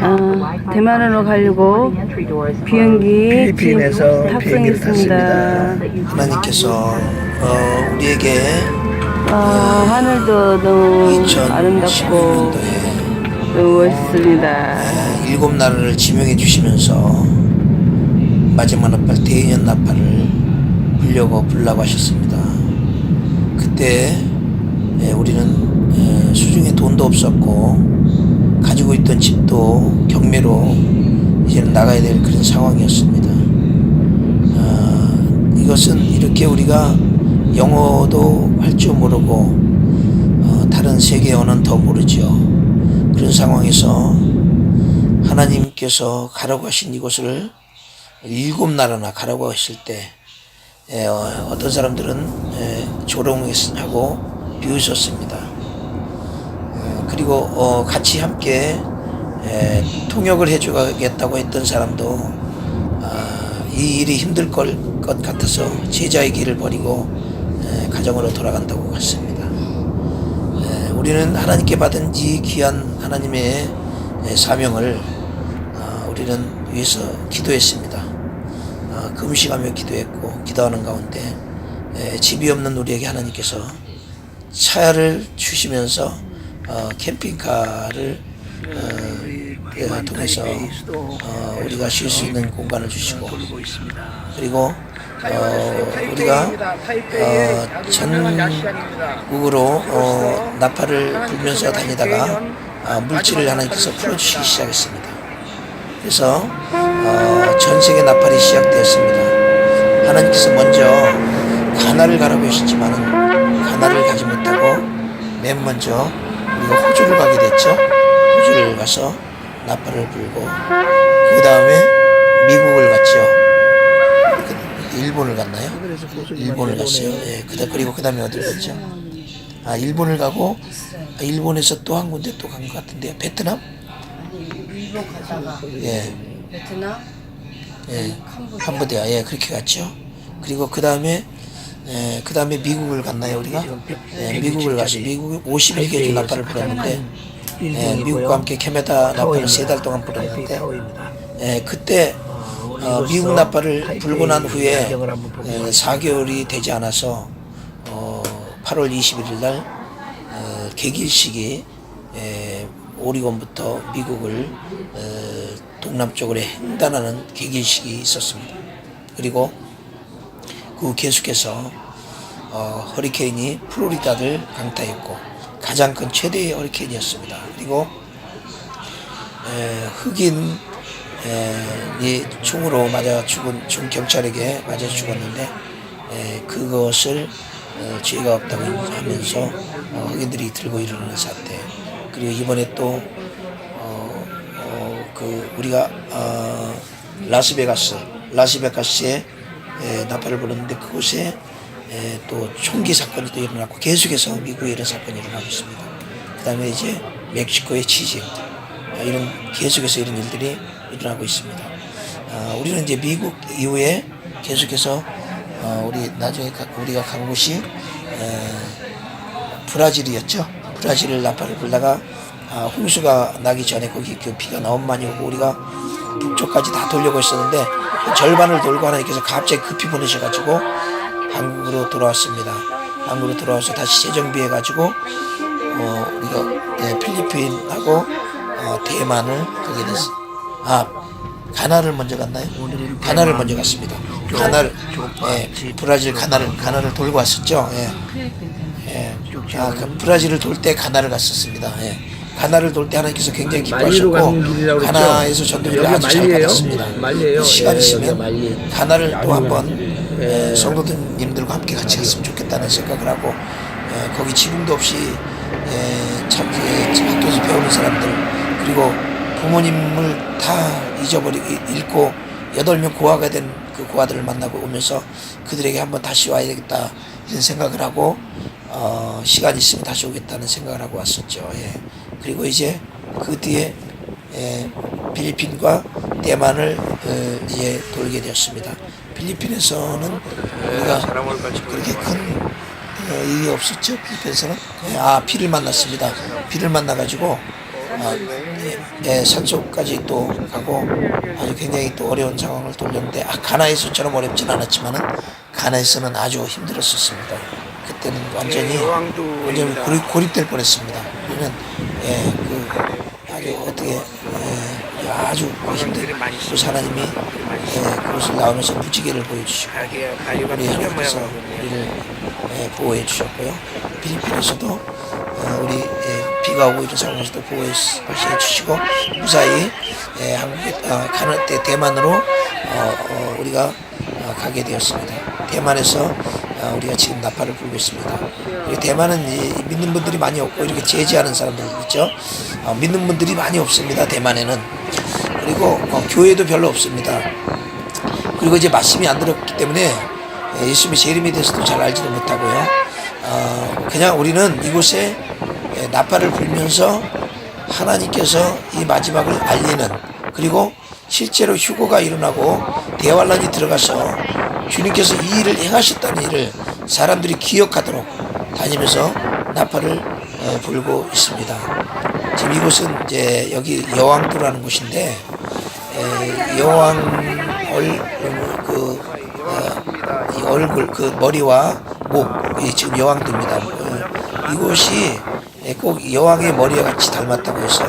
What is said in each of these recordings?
아, 대만으로 가려고 비행기 필리핀에서 비행기를. 탑승했습니다. 하나님께서 어, 우리에게 아, 하늘도 너무 2016년도에 아름답고 너무 멋있습니다. 일곱 나라를 지명해 주시면서 마지막 나팔 대년 나팔을 불려고 불라고 하셨습니다. 그때 예, 우리는 예, 수중에 돈도 없었고 가지고 있던 집도 경매로 이제는 나가야 될 그런 상황이었습니다. 아, 이것은 이렇게 우리가 영어도 할 줄 모르고 어, 다른 세계 언어는 더 모르죠. 그런 상황에서 하나님께서 가라고 하신 이곳을 일곱 나라나 가라고 하실 때 에, 어, 어떤 사람들은 에, 조롱하고 비웃었습니다. 어, 그리고 어, 같이 함께 에, 통역을 해주겠다고 했던 사람도 아, 이 일이 힘들 걸, 것 같아서 제자의 길을 버리고 에, 가정으로 돌아간다고 했습니다. 에, 우리는 하나님께 받은 이 귀한 하나님의 에, 사명을 어, 우리는 위해서 기도했습니다. 어, 금식하며 기도했고 기도하는 가운데 에, 집이 없는 우리에게 하나님께서 차를 주시면서 어, 캠핑카를 어, 에, 통해서 어, 우리가 쉴 수 있는 공간을 주시고 그리고 어, 우리가 어, 전국으로 어, 나팔을 불면서 다니다가 아, 물질을 하나님께서 풀어주시기 시작했습니다. 그래서 어, 전 세계 나팔이 시작되었습니다. 하나님께서 먼저 가나를 가라고 하셨지만은 가나를 가지 못하고 맨 먼저 우리가 호주를 가게 됐죠. 호주를 가서 나팔을 불고 그 다음에 미국을 갔죠. 그- 일본을 갔나요? 일본을 갔어요. 예, 그다 그리고 그 다음에 어디를 갔죠? 아 일본을 가고 아, 일본에서 또 한 군데 또 간 것 같은데요. 베트남? 일본 가다가 예. 베트남, 예, 캄보디아, 예, 그렇게 갔죠. 그리고 그 다음에, 예, 그 다음에 미국을 갔나요, 우리가? 예, 미국을 가서, 미국 51개 나팔을 불었는데, 예, 미국과 함께 캐나다 나팔을 세 달 동안 불었는데, 예, 그때, 어, 미국 나팔을 불고 난 후에, 예, 4개월이 되지 않아서, 어, 8월 21일 날, 어, 개길식이, 예, 오리곤부터 미국을 어, 동남쪽으로 횡단하는 개길식이 있었습니다. 그리고 그 계속해서 어, 허리케인이 플로리다를 강타했고 가장 큰 최대의 허리케인이었습니다. 그리고 에, 흑인 에, 이 총으로 맞아 죽은 중 경찰에게 맞아 죽었는데 에, 그것을 어, 죄가 없다고 하면서 어, 흑인들이 들고 일어나는 사태 그리고 이번에 또 어, 어, 그 우리가 어, 라스베가스 라스베가스에 에, 나팔을 불었는데 그곳에 에, 또 총기 사건이 또 일어났고 계속해서 미국에 이런 사건이 일어나고 있습니다. 그 다음에 이제 멕시코의 취직 아, 이런 계속해서 이런 일들이 일어나고 있습니다. 아, 우리는 이제 미국 이후에 계속해서 어, 우리 나중에 가- 우리가 간 곳이 에, 브라질이었죠. 브라질 나팔을 불다가 아, 홍수가 나기 전에 거기 그 비가 너무 많이 오고 우리가 북 쪽까지 다 돌려고 했었는데 그 절반을 돌고 하나님께서 갑자기 급히 보내셔가지고 한국으로 돌아왔습니다. 한국으로 돌아와서 다시 재정비해가지고 어, 우리가 예, 필리핀하고 어, 대만을 가게 됐어. 아 가나를 먼저 갔나요? 가나를 먼저 갔습니다. 가나를 예, 브라질 가나를 가나를 돌고 왔었죠. 예. 예. 아, 그 브라질을 돌 때 가나를 갔었습니다. 예. 가나를 돌 때 하나님께서 굉장히 기뻐하셨고? 가나에서 전도를 아주 잘? 받았습니다. 말리예요? 시간 예, 있으면 말리. 가나를 또 한번 예, 성도님들과 함께 같이 갔으면 좋겠다는 생각을 하고 예, 거기 지금도 없이 예, 참, 예, 학교에서 배우는 사람들 그리고 부모님을 다 잊어버리고 잃고 여덟 명 고아가 된 그 고아들을 만나고 오면서 그들에게 한번 다시 와야 되겠다 이런 생각을 하고 어, 시간 있으면 다시 오겠다는 생각을 하고 왔었죠. 예. 그리고 이제 그 뒤에 예, 필리핀과 대만을 어, 이제 돌게 되었습니다. 필리핀에서는 우리가 그렇게 큰 어, 일이 없었죠. 필리핀에서는 예, 아 피를 만났습니다. 피를 만나 가지고 아, 예, 산속까지 또 가고 아주 굉장히 또 어려운 상황을 돌렸는데 아, 가나에서처럼 어렵진 않았지만은 가나에서는 아주 힘들었었습니다. 그때는 완전히 완전히 고립, 고립될 뻔했습니다. 우리는 예, 그 아주 어떻게 예, 아주 그 힘든 그 하나님이 예, 그것을 나오면서 무지개를 보여주시고 우리 하나님께서 우리를 예, 보호해 주셨고요. 필리핀에서도 어, 우리 예, 비가 오고 이런 상황에서도 보호해 주시고 무사히 예, 한국에 어, 가는 때 대만으로 어, 어, 우리가 어, 가게 되었습니다. 대만에서 어, 우리가 지금 나팔을 불고 있습니다. 대만은 이, 믿는 분들이 많이 없고 이렇게 제지하는 사람들 있죠. 어, 믿는 분들이 많이 없습니다. 대만에는 그리고 어, 교회도 별로 없습니다. 그리고 이제 말씀이 안 들었기 때문에 예, 예수님의 재림에 대해서도 잘 알지도 못하고요. 어, 그냥 우리는 이곳에 예, 나팔을 불면서 하나님께서 이 마지막을 알리는 그리고 실제로 휴고가 일어나고 대환란이 들어가서 주님께서 이 일을 행하셨다는 일을 사람들이 기억하도록 다니면서 나팔을 어, 불고 있습니다. 지금 이곳은 이제 여기 여왕도라는 곳인데 에, 여왕 얼 그 어, 이 얼굴 그 머리와 목이 지금 여왕도입니다. 어, 이곳이 예, 꼭 여왕의 머리와 같이 닮았다고 해서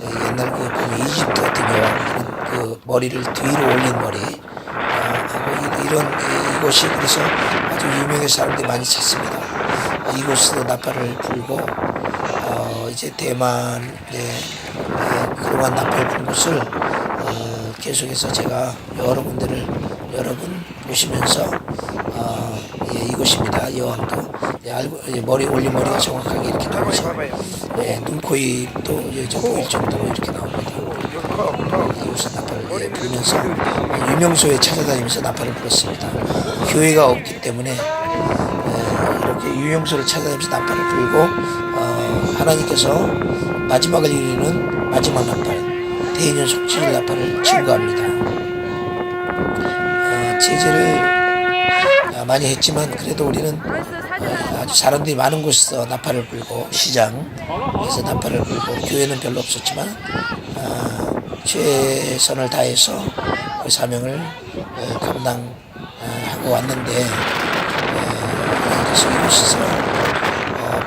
예, 옛날 그 이집트 같은 여왕 그 머리를 뒤로 올린 머리 이- 이런 이- 이곳이 그래서 아주 유명해서 사람들이 많이 찾습니다. 아, 이곳에서 나팔을 불고 어, 이제 대만 예, 예, 그동안 나팔 불 곳을 어, 계속해서 제가 여러 군데를 여러 분 보시면서 어, 예, 이곳입니다. 여왕도. 예, 알고 예, 머리 올린 머리가 정확하게 이렇게 나오죠 예, 눈, 코, 입도 예, 저 보일 정도로 이렇게 나옵니 다 이곳에 나팔을 예, 불면서 유명소에 찾아다니면서 나팔을 불었습니다 교회가 없기 때문에 예, 이렇게 유명소를 찾아다니면서 나팔을 불고 어, 하나님께서 마지막을 이루는 마지막 나팔 대인연 속죄일 나팔을 증거합니다. 어, 제재를 아, 많이 했지만 그래도 우리는 어, 아주 사람들이 많은 곳에서 나팔을 불고 시장에서 나팔을 불고 교회는 별로 없었지만 아, 최선을 다해서 그 사명을 어, 감당하고 왔는데 어, 그래서 이곳에서 어,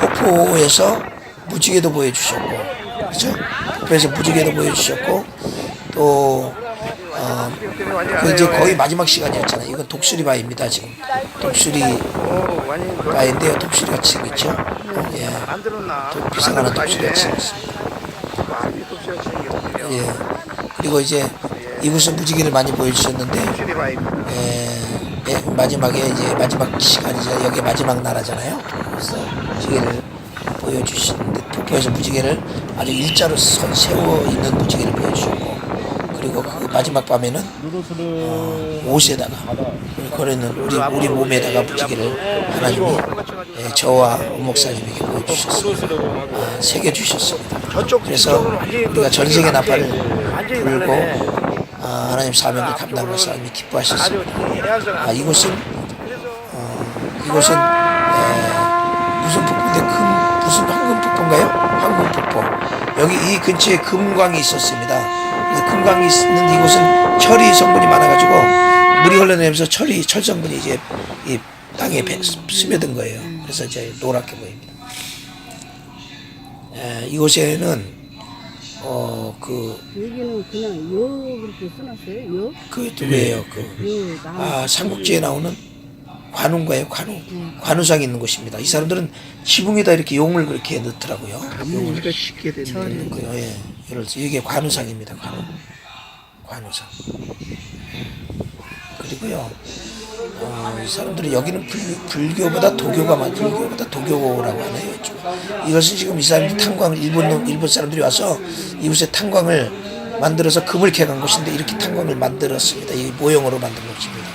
폭포에서 무지개도 보여주셨고 그렇죠? 폭포에서 무지개도 보여주셨고 또 어, 그 이제 거의 마지막 시간이었잖아요. 이건 독수리 바위입니다 지금. 독수리 바위인데요. 독수리 같이 생겼죠. 예. 또 비상하는 독수리 같이 생겼습니다. 예. 그리고 이제 이곳은 무지개를 많이 보여주셨는데 예, 예, 마지막에 이제 마지막 시간이죠. 여기 마지막 나라잖아요. 그래서 무지개를 보여주시는데 폭포에서 무지개를 아주 일자로 서, 세워 있는 무지개를 보여주셨고 그리고 그 마지막 밤에는 어, 옷에다가 거리는 우리 우리 몸에다가 무지개를 하나님이 예, 저와 목사님에게 보여주셨습니다. 아, 새겨 주셨습니다. 그래서 우리가 전 세계 나팔을 불고 아, 하나님 사명을 감당해서 하나님이 기뻐하셨습니다. 아, 이곳은 어, 이곳은 에, 무슨 폭포인데 금 무슨 황금 폭포인가요? 황금 폭포. 여기 이 근처에 금광이 있었습니다. 그래서 금광이 있는 이곳은 철이 성분이 많아가지고 물이 흘러내면서 철이 철 성분이 이제 이 땅에 배, 스며든 거예요. 그래서 이제 노랗게 보입니다. 에, 이곳에는 어그 여기는 그냥 여 그렇게 써놨어요. 여? 그 누구예요? 그여 나. 아, 삼국지에 나오는 관우인가요? 관우. 관우상이 있는 곳입니다. 이 사람들은 지붕에다 이렇게 용을 그렇게 넣더라고요. 우리가 쉽게 됐네. 그요 예. 예를 들어서 이게 관우상입니다. 관우. 관우상. 그리고요. 어, 이 사람들은 여기는 불, 교보다 도교가 많, 불교보다 도교라고 하네요. 이쪽. 이것은 지금 이 사람들이 탄광을 일본 놈- 일본 사람들이 와서 이곳에 탄광을 만들어서 금을 캐간 곳인데 이렇게 탄광을 만들었습니다. 이 모형으로 만든 곳입니다.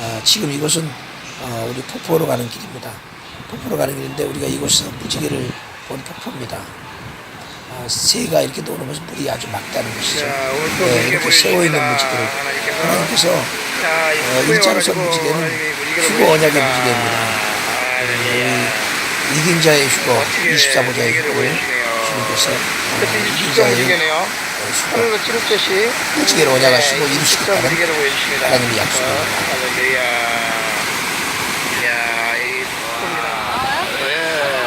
아, 지금 이곳은 어, 우리 폭포로 가는 길입니다. 폭포로 가는 길인데 우리가 이곳에서 무지개를 본 폭포입니다. 아, 새가 이렇게 노르면서 물이 아주 맑다는 것이죠. 네, 이렇게 보이십니다. 세워 있는 무지개를 하나님께서 어, 후에 일자로 선 와가지고 무지개는 하나님이 무지개를 휴거 언약의. 무지개입니다. 이긴 자의 휴거, 어떻게 24보자의 무지개를 휴거를. 주님께서 이제 인자의 축성무지개네요. 하는 거 찌를 듯이 무지개를 원약하시고 이루시겠다는. 하나님의 약속입니다.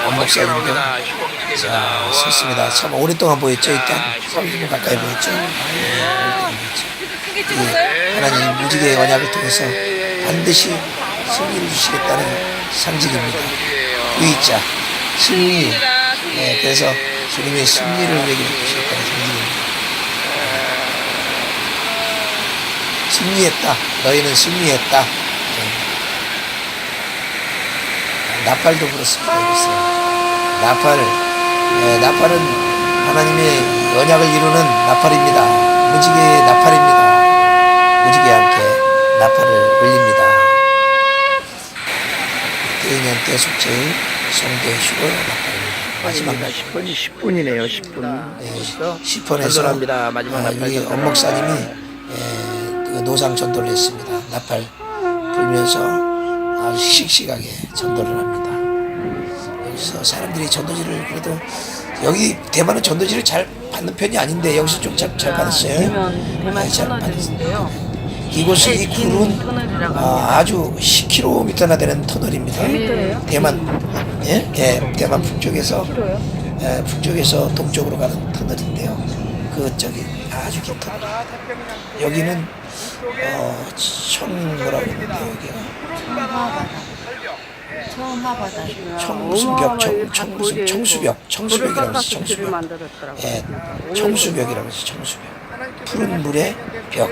어, 이 축복이다. 예. 자, 와. 좋습니다. 참 오랫동안 보였죠. 일단 야, 30분 가까이 보였죠. 크게 찍었어요? 하나님 무지개의 언약을 통해서 반드시 승리를 주시겠다는 상징입니다. V자 승리. 네, 그래서 주님의 승리를 우리에게 주시겠다는 상징입니다. 승리했다. 너희는 승리했다. 네. 나팔도 그렇습니다. 나팔, 네, 나팔은 하나님의 언약을 이루는 나팔입니다. 무지개의 나팔입니다. 무지개와 함께 나팔을 올립니다. 대인년 대속제일 성대휴고 나팔입니다. 마지막 날 10분이 10분이네요. 10분. 벌써 10번에서 전도합니다. 마지막 아, 나팔 여기 전도. 엄 목사님이 에, 그 노상 전도를 했습니다. 나팔 불면서 아주 씩씩하게 전도를 합니다. 여기서 사람들이 전도지를 그래도 여기 대만은 전도지를 잘 받는 편이 아닌데 여기서 좀잘 받았어요. 대만 대만 네, 잘 터널인데요. 이곳의 이긴 굴은 터널이라고 아, 아주 10km나 되는 터널입니다. 미터예요? 대만 예? 예, 대만 북쪽에서? 예, 북쪽에서 동쪽으로 가는 터널인데요. 그 저기 아주 긴 터널. 여기는 어, 청 뭐라고 그러는데 여기가. 청 무슨 벽, 청, 청 무슨 청수벽, 청수벽이라고 해서 청수벽. 예, 청수벽이라고 해서 청수벽. 푸른 물의 벽,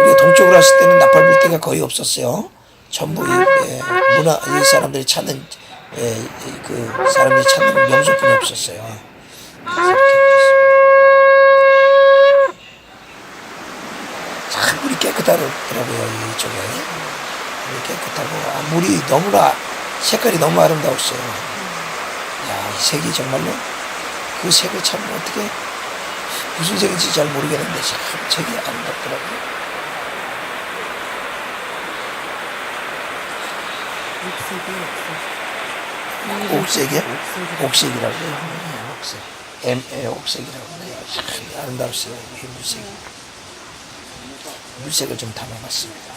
우리가 동쪽으로 왔을 때는 나팔 불 때가 거의 없었어요. 전부 이, 예, 문화 이 사람들이 찾는 예, 이, 그 사람들이 찾는 명소뿐이 없었어요. 참 물이 깨끗하더라고요 이쪽에 물이 깨끗하고 아, 물이 너무나 색깔이 너무 아름다웠어요. 야, 이 색이 정말로 그 색을 참 어떻게 무슨 색인지 잘 모르겠는데 참 색이 아름답더라고요. 옥색이요? 옥색이라고 해요. 네, 옥색. M, 에, 옥색이라고 해요. 참. 이 물색이. 물색을 좀 담아봤습니다.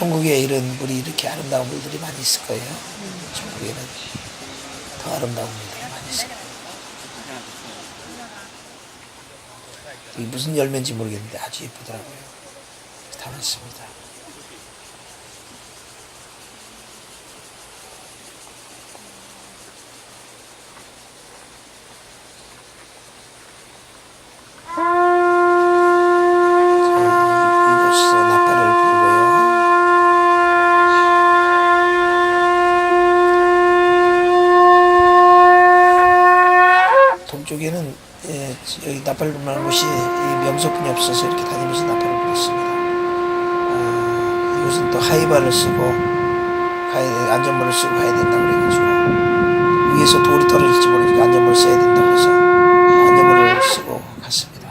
천국에 이런 물이 이렇게 아름다운 물들이 많이 있을 거예요. 천국에는 더 아름다운 물들이 많이 있을 거예요. 무슨 열매인지 모르겠는데 아주 예쁘더라고요. 담았습니다. 자, 이곳에서 나팔을 불고요. 동쪽에는 예, 여기 나팔을 불는 곳이 이 명소뿐이 없어서 이렇게 다니면서 나팔을 불었습니다. 아, 이곳은 또 하이바를 쓰고 가야 돼, 안전모를 쓰고 가야 된다고 그래가지고 위에서 돌이 떨어질지 모르니까 안전모를 써야 된다고 해서 안전모를 쓰고 갔습니다.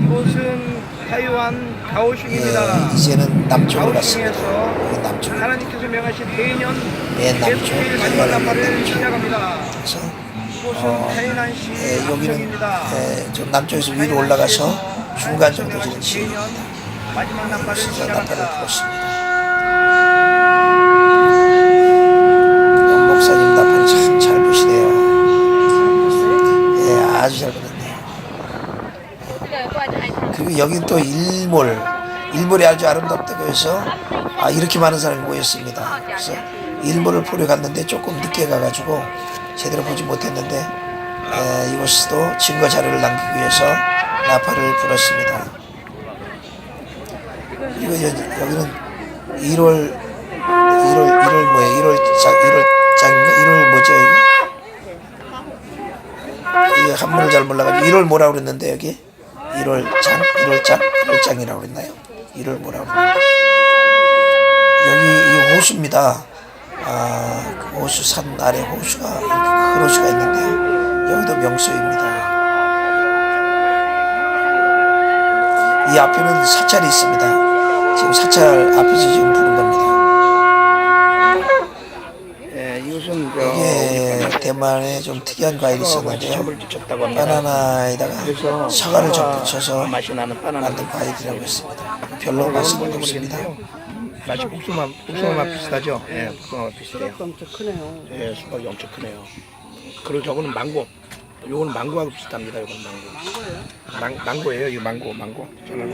이곳은 타이완 가오슝입니다. 예, 이제는 남쪽으로 갔습니다. 여기 남쪽에 하나님께서 명하신 대년 맨 남쪽, 마지막 나팔을 남쪽. 시작합니다. 이곳은 어, 예, 여기는. 예, 좀 남쪽에서 위로 올라가서 중간 정도 되는 지역입니다. 마지막 여기서 나팔을 시작합니다. 불었습니다. 연 목사님 나팔 참잘 부시네요. 예, 아주 잘 불었네요. 그리고 여기 또 일몰, 일몰이 아주 아름답다고 해서 아 이렇게 많은 사람이 모였습니다. 그래서 일몰을 보러 갔는데 조금 늦게 가가지고 제대로 보지 못했는데 에, 이곳도 증거 자료를 남기기 위해서 나팔을 불었습니다. 그리고 여, 여기는 1월 1월 1월 뭐예요? 1월 장 1월 장인가? 1월 뭐죠 이거? 이거 한문을 잘 몰라가지고 1월 뭐라고 그랬는데 여기 1월 장 1월 장 1월 장이라고 그랬나요? 1월 뭐라고 그랬는데 여기 이 호수입니다. 아, 그 호수 산 아래 호수가 큰 호수가 있는데요. 여기도 명소입니다. 이 앞에는 사찰이 있습니다. 지금 사찰 앞에서 지금 부른 겁니다. 예, 이것은 저 이게 대만에 좀 특이한 과일이 있었는데요. 바나나에다가 사과를 좀 아, 붙여서 만든 과일이라고 했습니다. 별로 맛은 없습니다. 맛이 복숭아 복숭아 맛 비슷하죠? 예, 복숭아 맛 비슷해요. 수박도 엄청 크네요. 예, 수박이 엄청 크네요. 그리고 저거는 망고. 요거는 망고하고 비슷합니다. 요건 망고. 망고예요? 망, 망고예요. 이 망고, 망고. 저는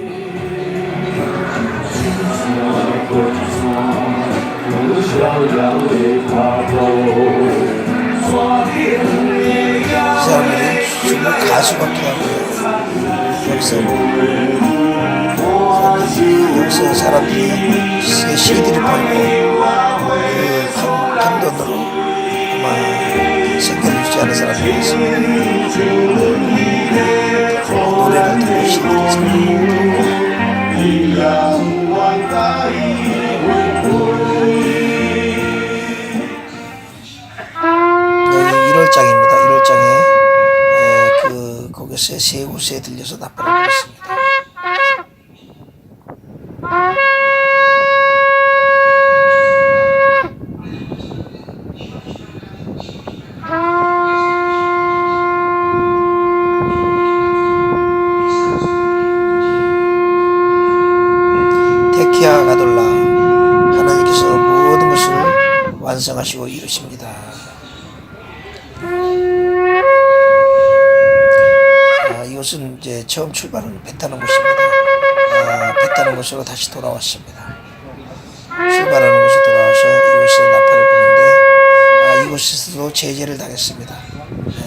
이 사람들이 주로 가수 같기도 하고요. 여기서 여기서 사람들이 시- CD를 팔고 그 판- 판돈으로 아마 생계를 유지하는 사람들이 있습니다. 노래를 듣고 사고 여기 1월장입니다. 1월장에 그 거기서 세 곳에 들려서 납발을 받았습니다. 테키아 가돌라 하나님께서 모든 것을 완성하시고 이루십니다. 아, 이곳은 이제 처음 출발은 배 타는 곳입니다. 아, 배 타는 곳으로 다시 돌아왔습니다. 출발하는 곳에 돌아와서 이곳에서 나팔을 부는데 아, 이곳에서도 제재를 당했습니다.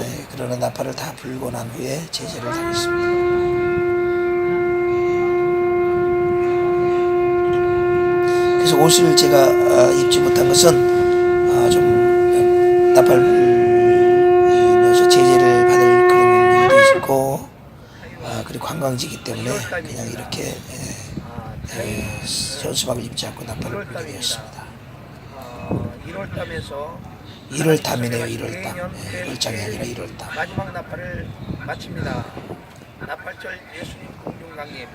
예, 그러나 나팔을 다 불고 난 후에 제재를 당했습니다. 그래서 옷을 제가 아, 입지 못한 것은 아, 좀 나팔 불면서 제재를 받을 그런 일도 있고 아, 그리고 관광지이기 때문에 그냥 이렇게 예, 예, 현수막을 입지 않고 나팔을 불게 되었습니다. 어, 1월달에서 1월담이네요 1월담 예, 1월장이 아니라 1월담 마지막 나팔을 마칩니다. 나팔절 예수님 공중 강림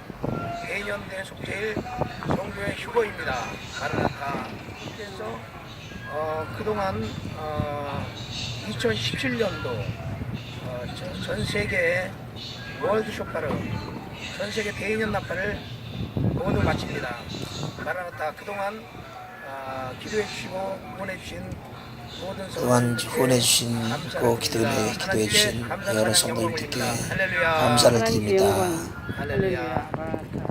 대년대 속죄일 성교의 휴거입니다. 마라나타 그래서 어, 그동안 어, 2017년도 어, 전- 전 세계 월드 쇼파를 전 세계 나팔을 모두 마칩니다. 마라나타 그동안 아, 기도해 주시고 응원해 주신 모든 성도님들께 후원해 주신 고 기도해. 기도해 주신 여러. 성도님들께. 감사를 드립니다. 할렐루야. 할렐루야.